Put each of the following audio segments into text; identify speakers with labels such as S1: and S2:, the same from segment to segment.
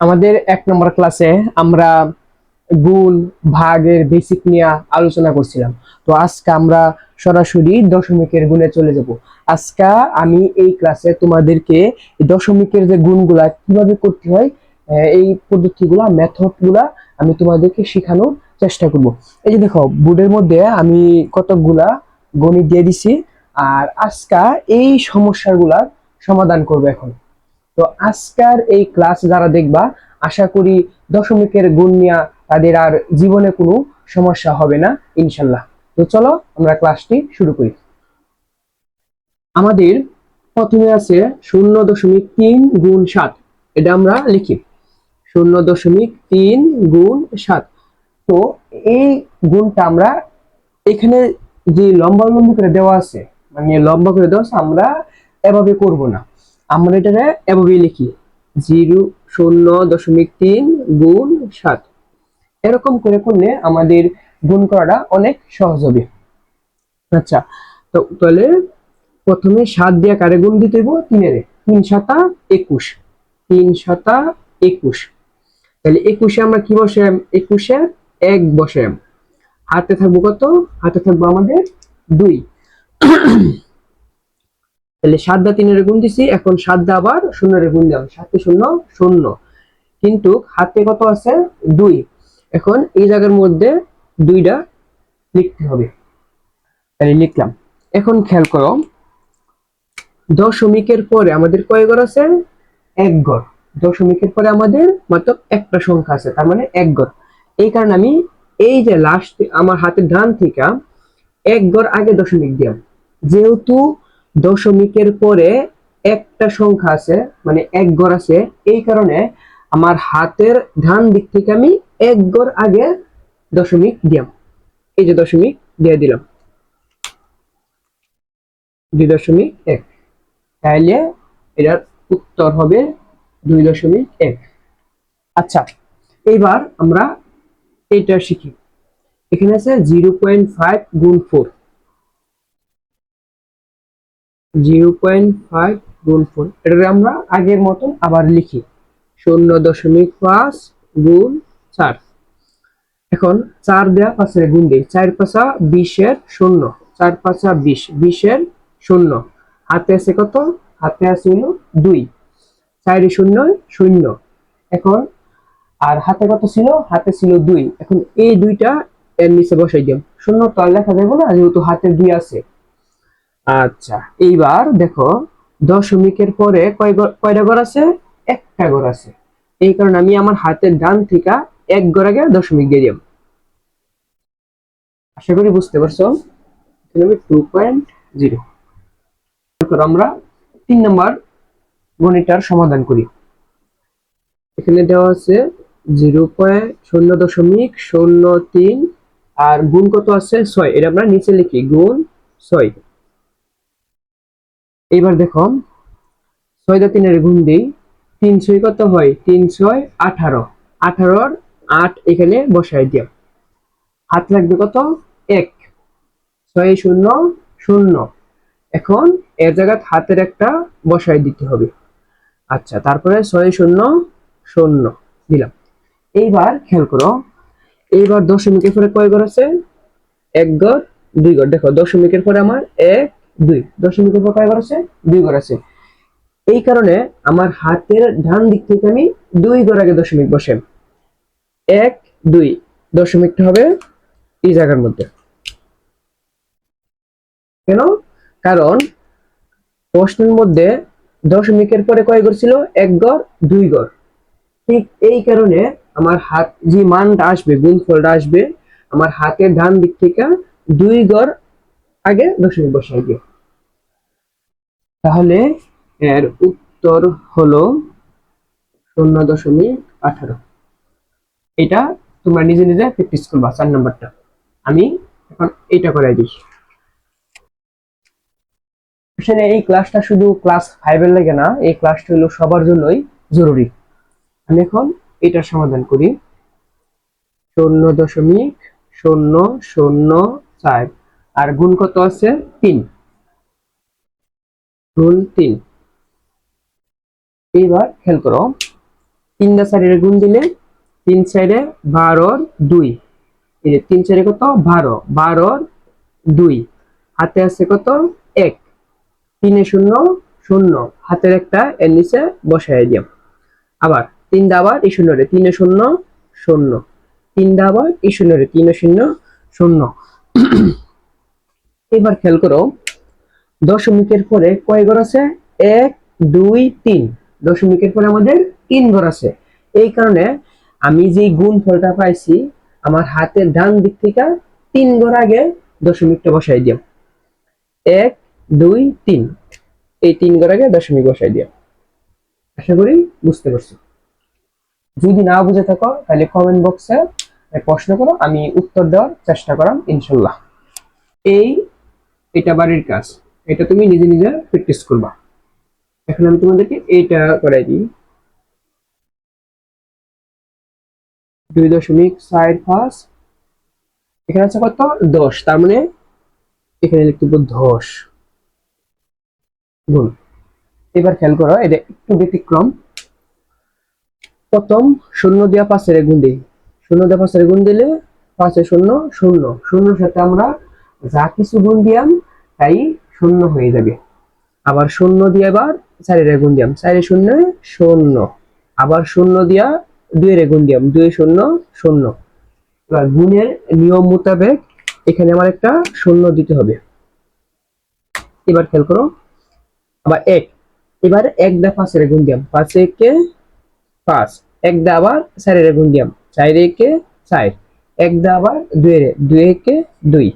S1: আমাদের এক নম্বর ক্লাসে আমরা গুণ, ভাগের বেসিক নিয়ে আলোচনা করছিলাম। তো আজকে আমরা সরাসরি দশমিকের গুণে চলে যাব। আজকে আমি এই ক্লাসে তোমাদেরকে দশমিকের যে গুণগুলা কীভাবে করতে হয় এই পদ্ধতিগুলা মেথডগুলা আমি তোমাদেরকে শেখানোর চেষ্টা করব। এই যে দেখো, বোর্ডের মধ্যে আমি কতকগুলা গণিত দিয়ে দিছি, আর আজকা এই সমস্যাগুলার সমাধান করব এখন। তো আজকের এই ক্লাস যারা দেখবা, আশা করি দশমিকের গুণ নিয়ে তাদের আর জীবনে কোনো সমস্যা হবে না, ইনশাল্লাহ। তো চলো আমরা ক্লাসটি শুরু করি। আমাদের প্রথমে আছে শূন্য দশমিক তিন গুণ সাত। এটা আমরা লিখি। শূন্য দশমিক তিন গুণ সাত। তো এই গুণটা আমরা এখানে যে লম্বা লম্বি করে দেওয়া আছে মানে লম্বা করে দেওয়া আছে, আমরা এভাবে করব না। আমরা এটা এভাবে লিখি। জিরো, শূন্য, দশমিক তিন, গুণ সাত। এরকম করে করলে আমাদের গুণ করাটা অনেক সহজ হবে। আচ্ছা তো তাহলে প্রথমে সাত দিয়ে কারে গুণ দিতে হইব? তিনের। তিন সাতা একুশ। তিন সাতা একুশ। তাহলে একুশে আমরা কি বসাম একুশে এক বসাম হাতে থাকব কত? হাতে থাকব আমাদের দুই। তাহলে সাত দা তিনের গুণ দিছি, এখন সাত দা আবার শূন্যের গুণ দিলাম। সাতে শূন্য শূন্য। কিন্তু হাতে কত আছে? দুই। এখন এই জায়গার মধ্যে দুইটা লিখতে হবে। তাহলে লিখলাম। এখন খেয়াল করো, দশমিকের পরে আমাদের কয় ঘর আছে? এক ঘর। দশমিকের পরে আমাদের মাত্র একটা সংখ্যা আছে, তার মানে এক ঘর। এই কারণে আমি এই যে লাস্ট আমার হাতের ডান থেকে এক ঘর আগে দশমিক দিলাম। যেহেতু দশমিকের পরে একটা সংখ্যা আছে মানে এক ঘর আছে। এই কারণে আমার হাতের ধান দিক থেকে আমি এক ঘর আগে দশমিক দিলাম এই যে দশমিক দিয়ে দিলাম। দুই দশমিক এক। তাহলে এটার উত্তর হবে দুই দশমিক এক। আচ্ছা এইবার আমরা এটা শিখি। এখানে আছে জিরো পয়েন্ট ফাইভ গুণ ফোর। জিরো পয়েন্ট ফাইভ গুণ ফোর। এটা আমরা আগের মতন আবার লিখি। শূন্য দশমিক পাঁচ গুণ চার। এখন চার দেওয়া পাঁচের গুণ দিই। চার পাঁচা বিশের শূন্য। চার পাঁচা বিশ। বিশের শূন্য। হাতে আছে কত? হাতে আছে হলো দুই। চারি শূন্য শূন্য। এখন, আর হাতে কত ছিল? হাতে ছিল দুই। এখন এই দুইটা এর নিচে বসাই দিলাম শূন্য তো আর লেখা যাবে না, যেহেতু হাতে দুই আছে। আচ্ছা এইবার দেখো, দশমিকের পরে কয় কয়টা ঘর আছে? একটা ঘর আছে। এই কারণে আমি আমার হাতের ডান থেকে এক ঘর আগে দশমিক দিয়ে আশা করি বুঝতে পারছ? আমরা তিন নম্বর গণিতার সমাধান করি। এখানে দেওয়া আছে জিরো পয়েন্ট শূন্য দশমিক শূন্য তিন আর গুণ কত আছে? ছয়। এটা আমরা নিচে লিখি, গুণ ছয়। এইবার দেখো ছয় দা তিনের গুণ দিই, তিন ছয় কত হয়? তিন ছয় আঠারো। আঠারোর আট এখানে বসাই দিও। হাত লাগবে কত? এক। ছয় শূন্য শূন্য। এখন এর জায়গায় হাতের একটা বসাই দিতে হবে। আচ্ছা তারপরে ছয় শূন্য শূন্য দিলাম। এইবার খেয়াল করো, এইবার দশমিকের পরে কয় ঘর আছে? এক ঘর, দুই ঘর। দেখো, দশমিকের পরে আমার এক দুই। দশমিকের পর কয় আছে? দুই ঘর আছে। এই কারণে আমার হাতের ডান দিক থেকে আমি দুই ঘর আগে দশমিক বসে এক, দুই। দশমিকটা হবে এই জায়গার মধ্যে। কেন? কারণ প্রশ্নের মধ্যে দশমিকের পরে কয় ঘর ছিল? এক ঘর, দুই ঘর। ঠিক এই কারণে আমার হাত, যে মানটা আসবে, গুণফলটা আসবে, আমার হাতের ডান দিক থেকে দুই ঘর আগে দশমিক বসাই দিও তাহলে এর উত্তর হলো শূন্য দশমিক আঠারো। এটা তোমরা নিজে নিজে প্র্যাকটিস করবা চার নাম্বারটা। আমি এখন এটা করাই দিই। এই ক্লাসটা শুধু ক্লাস ফাইভের লাগে না, এই ক্লাসটা হলো সবার জন্যই জরুরি। আমি এখন এটার সমাধান করি। শূন্য দশমিক শূন্য শূন্য চার। আর গুণ কত আছে? তিন। গুণ তিন। এইবার খেয়াল করো তিনটা সাইডের গুণ দিলে তিন সাইডে বারোর দুই। এই যে তিন সাইডে কত? বারো। বারোর দুই। হাতে আছে কত? এক। তিনে শূন্য শূন্য। হাতের একটা এর নিচে বসাই দিলাম আবার তিনটা আবার এই শূন্য রে তিনে শূন্য শূন্য। তিনটা আবার এই শূন্য রে তিনে শূন্য শূন্য। এবার খেয়াল করো দশমিকের পরে কয় ঘর আছে? এক, দুই, তিন। দশমিকের পরে আমাদের তিন ঘর আছে। এই কারণে আমি যে গুণ ফলটা পাইছি, আমার হাতের ডান দিক থেকে তিন ঘর আগে দশমিকটা বসাই দিও এক, দুই, তিন। এই তিন ঘর আগে দশমিক বসাই দিও আশা করি বুঝতে পারছ। যদি না বুঝে থাকো, তাহলে কমেন্ট বক্সে প্রশ্ন করো, আমি উত্তর দেওয়ার চেষ্টা করাম, ইনশাল্লাহ। এই, এটা বাড়ির কাজ। এটা তুমি নিজে নিজে প্র্যাকটিস করবা। এখন আমি তোমাদেরকে এইটা করাই দিই। দুই দশমিক সাইড পাঁচ। এখানে আছে কত? দশ। তার মানে এখানে লিখতে দশ। গুণ। এবার খেয়াল করো, এটা একটু ব্যতিক্রম। প্রথম শূন্য দিয়া পাঁচের গুণ দিই। শূন্য দিয়া পাঁচের গুণ দিলে পাঁচে শূন্য শূন্য। শূন্যর সাথে আমরা যা কিছু গুণ দিয়াম, তাই শূন্য হয়ে যাবে। আবার শূন্য দিয়ে আবার চারের গুণ দিয়াম চারে শূন্য শূন্য। আবার শূন্য দিয়া দুইয়ের গুণ দিয়াম দুই শূন্য শূন্য। এবার গুণের নিয়ম মোতাবেক এখানে আমার একটা শূন্য দিতে হবে। এবার খেয়াল করো। আবার এক। এবার এক দা পাঁচের গুণ দিয়াম পাঁচ একে পাঁচ। এক দা আবার চারের গুণ দিয়াম চার একে চার। এক দা আবার দুই দুই একে দুই।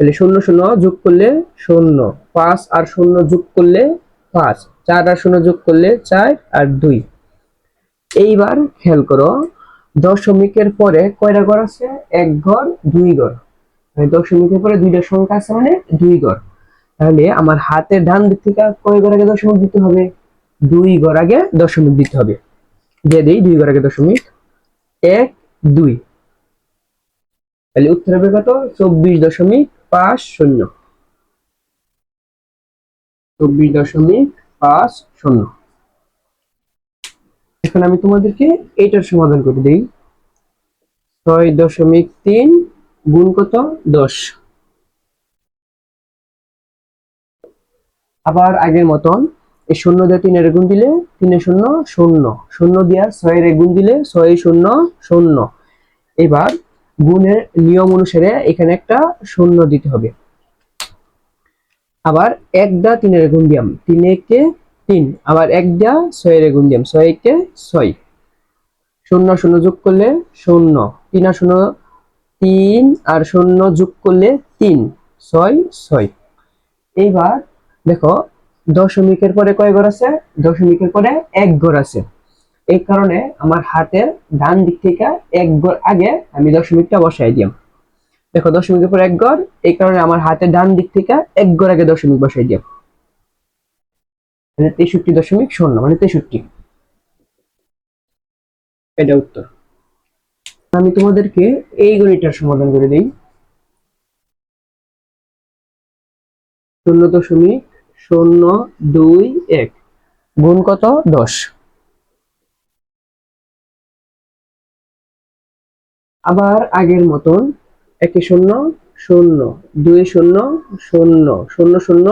S1: তাহলে শূন্য শূন্য যোগ করলে শূন্য। পাঁচ আর শূন্য যোগ করলে পাঁচ। চার আর শূন্য যোগ করলে চার আর দুই। এইবার খেয়াল করো, দশমিকের পরে কয়টা ঘর আছে? এক ঘর দুই ঘর মানে দশমিকের পরে দুইটা সংখ্যা আছে মানে দুই ঘর তাহলে আমার হাতের ডান দিক থেকে কয় ঘর আগে দশমিক দিতে হবে? দুই ঘর আগে দশমিক দিতে হবে। দিয়ে দিই, দুই ঘর আগে দশমিক। এক, দুই। তাহলে উত্তর হবে কত? চব্বিশ দশমিক পাঁচ শূন্য। চব্বিশ দশমিক পাঁচ শূন্য। এখন আমি তোমাদেরকে এইটার সমাধান করে দিই। ছয় দশমিক তিন গুণ কত? দশ। আবার আগের মতন এই শূন্য দিয়ে তিনের গুণ দিলে তিনে শূন্য শূন্য। শূন্য দিয়া ছয়ের গুণ দিলে ছয় শূন্য শূন্য। এবার গুণের নিয়ম অনুসারে এখানে একটা শূন্য দিতে হবে। আবার এক তিনের গুণ দিয়াম তিন, আবার এক ছয়ের গুণ দিয়াম ছয়। শূন্য শূন্য যোগ করলে শূন্য, তিন আর শূন্য তিন, আর শূন্য যোগ করলে তিন, ছয় ছয়। এইবার দেখো, দশমিকের পরে কয় ঘর আছে? দশমিকের পরে এক ঘর আছে। এই কারণে আমার হাতের ডান দিক থেকে এক ঘর আগে আমি দশমিকটা বসাই দিলাম দেখো দশমিকের পর এক ঘর এই কারণে আমার হাতের ডান দিক থেকে এক ঘর আগে দশমিক বসাই দিলাম মানে তেষট্টি দশমিক শূন্য মানে তেষট্টি। এটা উত্তর। আমি তোমাদেরকে এই গণিতটার সমাধান করে দিই। শূন্য দশমিক শূন্য দুই এক, গুণ কত? দশ। আবার আগের মতন একে শূন্য শূন্য, দুই শূন্য শূন্য শূন্য শূন্য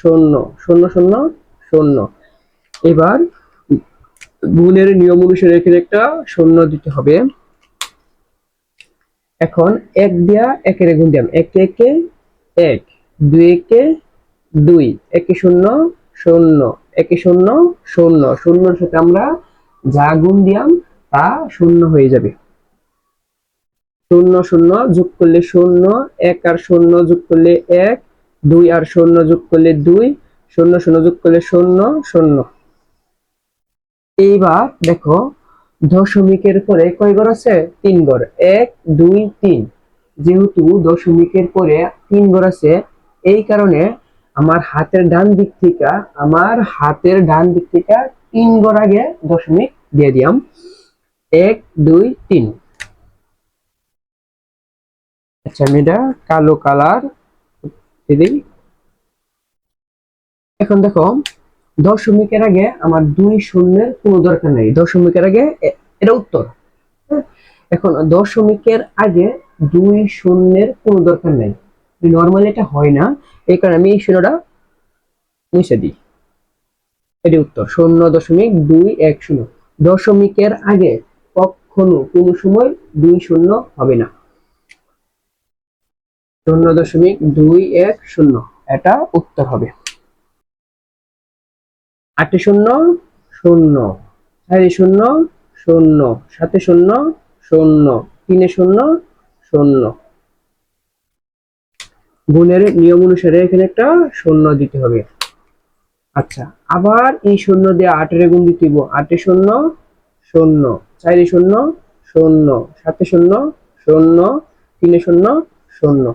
S1: শূন্য শূন্য শূন্য শূন্য। এবার গুণের নিয়ম অনুসারে এখানে একটা শূন্য দিতে হবে। এখন এক দিয়া একের গুণ দিলাম। এক, একে এক, দুই, একে দুই, একে শূন্য শূন্য, একে শূন্য শূন্য। শূন্যর সাথে আমরা যা গুণ দিয়াম তা শূন্য হয়ে যাবে। শূন্য শূন্য যোগ করলে শূন্য, এক আর শূন্য যোগ করলে এক, দুই আর শূন্য যোগ করলে দুই, শূন্য শূন্য যোগ করলে শূন্য শূন্য। এইবার দেখো, দশমিকের পরে কয় ঘর আছে? তিন ঘর। এক, দুই, তিন। যেহেতু দশমিকের পরে তিন ঘর আছে, এই কারণে আমার হাতের ডান দিক থেকে, আমার হাতের ডান দিক থেকে তিন ঘর আগে দশমিক দিয়ে দিয়াম এক, দুই, তিন। আচ্ছা আমি কালো কালার এখন দেখো, দশমিকের আগে আমার দুই শূন্যের কোনো দরকার নেই। দশমিকের আগে এটা উত্তর। হ্যাঁ? এখন দশমিকের আগে দুই শূন্যের কোনো দরকার নেই। নর্মালি এটা হয় না। এই কারণে আমি এই শূন্যটা মুছে দিই। এটি উত্তর। শূন্য দশমিক দুই এক শূন্য। দশমিকের আগে কখনো কোনো সময় দুই শূন্য হবে না। শূন্য দশমিক দুই এক শূন্য। এটা উত্তর হবে। আটে শূন্য শূন্য। চারে শূন্য শূন্য। সাতে শূন্য শূন্য। তিনে শূন্য শূন্য। গুণের নিয়ম অনুসারে এখানে একটা শূন্য দিতে হবে। আচ্ছা আবার এই শূন্য দিয়ে আটের গুণ দিতে আটে শূন্য শূন্য। চারে শূন্য শূন্য। সাতে শূন্য শূন্য। তিনে শূন্য শূন্য।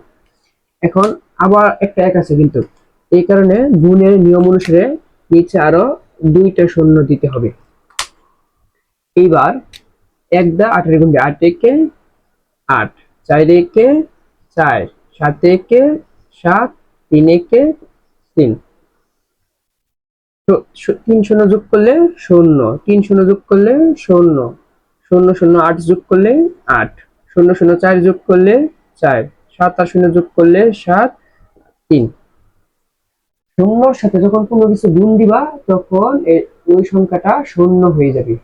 S1: এখন আবার একটা এক আছে কিন্তু। এই কারণে গুণের নিয়ম অনুসারে নিচে আরও দুইটা শূন্য দিতে হবে। এইবার এক দা আটের গুণ আট একে আট, চার একে চার, সাত একে সাত, তিন একে তিন। তিন শূন্য যোগ করলে শূন্য, তিন শূন্য যোগ করলে শূন্য শূন্য শূন্য আট যোগ করলে আট, শূন্য শূন্য চার যোগ করলে চার। সাত আর শূন্য যোগ করলে সাত, তিন। শূন্যর সাথে যখন কোনো কিছু গুণ দিবা, তখন ওই সংখ্যাটা শূন্য হয়ে যাবে।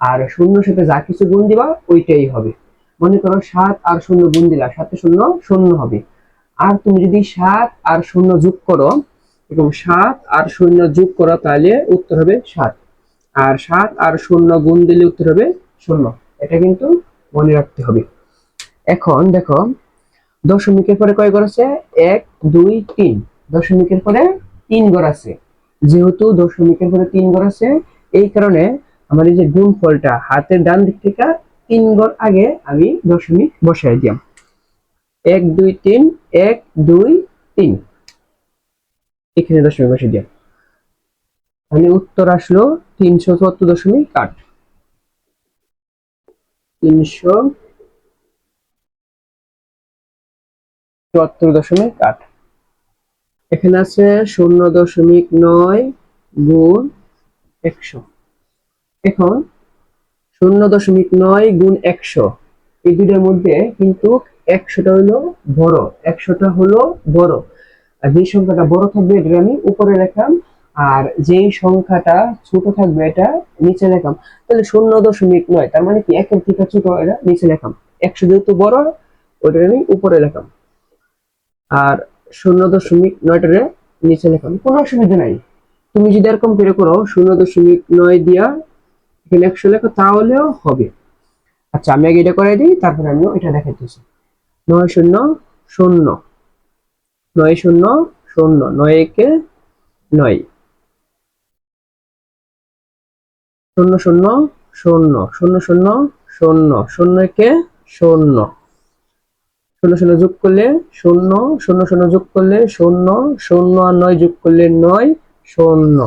S1: আর শূন্যর সাথে যা কিছু গুণ দিবা, ওইটাই হবে। মনে করো সাত আর শূন্য গুণ দিলা সাথে শূন্য শূন্য হবে। আর তুমি যদি সাত আর শূন্য যোগ করো, এবং সাত আর শূন্য যোগ করো, তাহলে উত্তর হবে সাত। আর সাত আর শূন্য গুণ দিলে উত্তর হবে শূন্য। এটা কিন্তু মনে রাখতে হবে। এখন দেখো দশমিকের পরে কয় ঘর আছে? এক, দুই, তিন। দশমিকের পরে তিন ঘর আছে। যেহেতু দশমিকের পরে তিন ঘর আছে, এই কারণে আমার এই যে গুণ ফলটা হাতের ডান দিক থেকে তিন ঘর আগে আমি দশমিক বসাই দিলাম। এক, দুই, তিন, এক, দুই, তিন। এখানে দশমিক বসে দিলাম। তাহলে উত্তর আসলো তিনশো চুয়াত্তর দশমিক আট। তিনশো চুয়াত্তর দশমিক আট। এখানে আছে শূন্য দশমিক নয় গুণ একশো। এখন শূন্য দশমিক নয় গুণ একশো, এই দুইটার মধ্যে কিন্তু একশোটা হলো বড়, একশোটা হলো বড়। আর যে সংখ্যাটা বড় থাকবে এটা আমি উপরে লেখাম আর যেই সংখ্যাটা ছোট থাকবে, এটা নিচে লেখাম তাহলে শূন্য দশমিক নয়, তার মানে কি একের থেকে ছোট এটা নিচে লেখাম একশো যেহেতু বড় ওটা আমি উপরে লেখাম আর শূন্য দশমিক নয়টারে নিচে লেখাম কোনো অসুবিধা নাই। তুমি যদি এরকম করে করো, শূন্য দশমিক নয় দিয়া এখানে একশো লেখো, তাহলেও হবে। আচ্ছা আমি আগে এটা করে দিই, তারপরে আমিও এটা দেখাইতেছি। নয় শূন্য শূন্য। নয় শূন্য শূন্য। নয় একে নয়। শূন্য শূন্য শূন্য। শূন্য শূন্য শূন্য। শূন্য একে শূন্য। শূন্য শূন্য যোগ করলে শূন্য শূন্য শূন্য যোগ করলে শূন্য শূন্য আর নয় যোগ করলে নয়, শূন্য।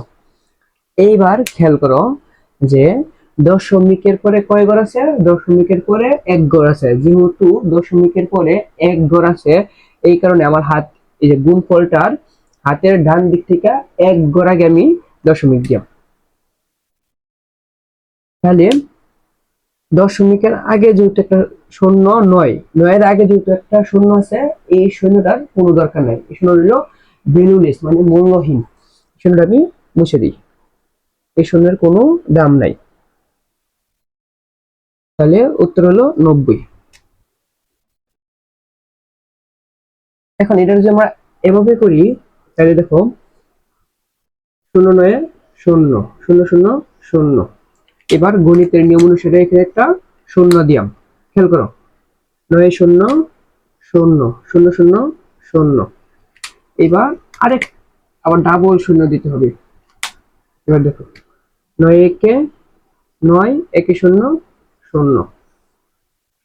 S1: এইবার খেয়াল করো যে দশমিকের পরে কয় ঘর আছে? দশমিকের পরে এক ঘর আছে। যেহেতু দশমিকের পরে এক ঘর আছে, এই কারণে আমার হাত, এই যে গুণ ফলটার হাতের ডান দিক থেকে এক ঘর আগে আমি দশমিক দিলাম। তাহলে দশমিকের আগে যেহেতু একটা শূন্য নয়, নয়ের আগে যেহেতু একটা শূন্য আছে, এই শূন্যটার কোনো দরকার নাই। এই শূন্য হলো ভ্যালুলেস মানে মূল্যহীন। শূন্যটা আমি মুছে দিই। এই শূন্যের কোনো দাম নাই। তাহলে উত্তর হলো নব্বই। এখন এটা যদি আমরা এভাবে করি, তাহলে দেখো, শূন্য নয়, শূন্য শূন্য শূন্য শূন্য। এবার গণিতের নিয়ম অনুসারে এখানে একটা শূন্য দিয়াম। খেয়াল করো। নয় শূন্য শূন্য শূন্য শূন্য শূন্য। এবার আরেক, আবার ডাবল শূন্য দিতে হবে। এবার দেখো। নয় একে নয়, একে শূন্য শূন্য।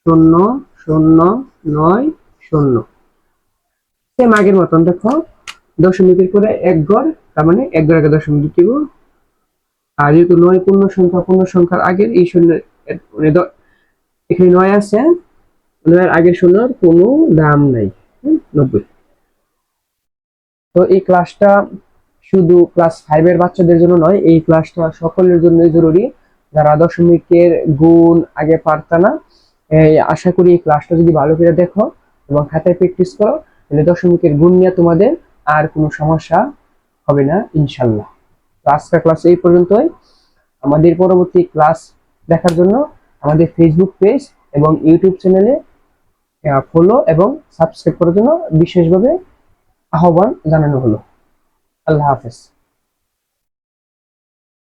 S1: শূন্য শূন্য, নয়, শূন্য। সেম আগের মতন দেখো। দশমিকের করে এক গড়, তার মানে এক গড় আগে দশমিক দিতে হবে। আর যেহেতু নয়, পূর্ণ সংখ্যা, পূর্ণ সংখ্যার আগের এই শূন্য মানে এখানে নয় আছে, নয়ের আগের শূন্যর কোনো দাম নাই নব্বই। তো এই ক্লাসটা শুধু ক্লাস ফাইভের বাচ্চাদের জন্য নয়, এই ক্লাসটা সকলের জন্যই জরুরি। যারা দশমিকের গুণ আগে পারতা না আশা করি এই ক্লাসটা যদি ভালো করে দেখো এবং খাতায় প্র্যাকটিস করো, তাহলে দশমিকের গুণ নিয়ে তোমাদের আর কোনো সমস্যা হবে না, ইনশাল্লাহ। আজকের ক্লাস এই পর্যন্তই। আমাদের পরবর্তী ক্লাস দেখার জন্য আমাদের ফেসবুক পেজ এবং ইউটিউব চ্যানেলে ফলো এবং সাবস্ক্রাইব করার জন্য বিশেষভাবে আহ্বান জানানো হলো। আল্লাহ হাফেজ।